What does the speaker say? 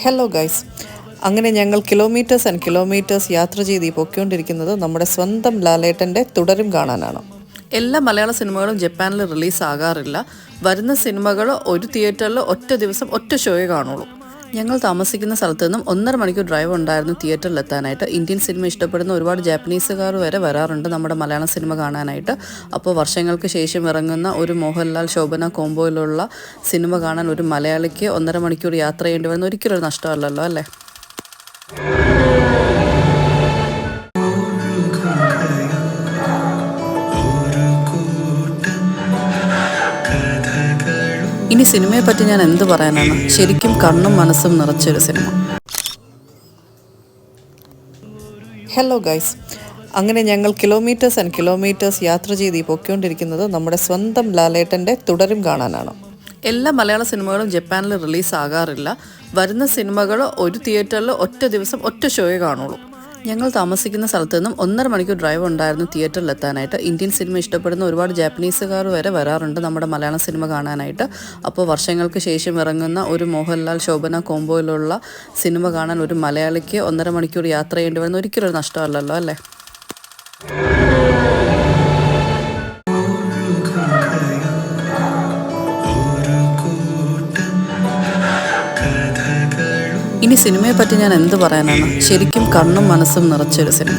Hello guys അങ്ങനെ ഞങ്ങൾ kilometres and kilometres യാത്ര ചെയ്ത് ഈ നമ്മുടെ സ്വന്തം ലാലേട്ടന്റെ തുടരും കാണാനാണ്. എല്ലാ മലയാള സിനിമകളും ജപ്പാനിൽ റിലീസ് ആകാറില്ല വരുന്ന സിനിമകൾ ഒരു തിയേറ്ററിൽ ഒറ്റ ദിവസം ഒറ്റ ഷോയെ കാണുള്ളൂ. ഞങ്ങൾ താമസിക്കുന്ന സ്ഥലത്ത് നിന്നും ഒന്നര മണിക്കൂർ ഡ്രൈവ് ഉണ്ടായിരുന്നു തിയേറ്ററിൽ എത്താനായിട്ട്. ഇന്ത്യൻ സിനിമ ഇഷ്ടപ്പെടുന്ന ഒരുപാട് ജാപ്പനീസുകാർ വരെ വരാറുണ്ട് നമ്മുടെ മലയാള സിനിമ കാണാനായിട്ട്. അപ്പോൾ വർഷങ്ങൾക്ക് ശേഷം ഇറങ്ങുന്ന ഒരു മോഹൻലാൽ ശോഭന കോംബോയിലുള്ള സിനിമ കാണാൻ ഒരു മലയാളിക്ക് ഒന്നര മണിക്കൂർ യാത്ര ചെയ്യേണ്ടി വരുന്ന ഒരിക്കലും ഒരു നഷ്ടമല്ലല്ലോ അല്ലേ? ഇനി സിനിമയെ പറ്റി ഞാൻ എന്ത് പറയാനാണ്? ശരിക്കും കണ്ണും മനസ്സും നിറച്ചൊരു സിനിമ. ഹലോ ഗൈസ് അങ്ങനെ ഞങ്ങൾ കിലോമീറ്റേഴ്സ് ആൻഡ് കിലോമീറ്റേഴ്സ് യാത്ര ചെയ്ത് ഈ പൊയ്ക്കൊണ്ടിരിക്കുന്നത് നമ്മുടെ സ്വന്തം ലാലേട്ടന്റെ തുടരും കാണാനാണ്. എല്ലാ മലയാള സിനിമകളും ജപ്പാനിൽ റിലീസ് ആകാറില്ല വരുന്ന സിനിമകൾ ഒരു തിയേറ്ററിൽ ഒറ്റ ദിവസം ഒറ്റ ഷോയെ കാണുള്ളൂ. ഞങ്ങൾ താമസിക്കുന്ന സ്ഥലത്തു നിന്നും ഒന്നര മണിക്കൂർ ഡ്രൈവ് ഉണ്ടായിരുന്നു തിയേറ്ററിൽ എത്താനായിട്ട്. ഇന്ത്യൻ സിനിമ ഇഷ്ടപ്പെടുന്ന ഒരുപാട് ജാപ്പനീസുകാർ വരെ വരാറുണ്ട് നമ്മുടെ മലയാള സിനിമ കാണാനായിട്ട്. അപ്പോൾ വർഷങ്ങൾക്ക് ശേഷം ഇറങ്ങുന്ന ഒരു മോഹൻലാൽ ശോഭന കോംബോയിലുള്ള സിനിമ കാണാൻ ഒരു മലയാളിക്ക് ഒന്നര മണിക്കൂർ യാത്ര ചെയ്യേണ്ടി വരുന്ന ഒരിക്കലും ഒരു നഷ്ടമല്ലല്ലോ അല്ലേ? ഇനി സിനിമയെ പറ്റി ഞാൻ എന്ത് പറയാനാണ്? ശരിക്കും കണ്ണും മനസ്സും നിറച്ചൊരു സിനിമ.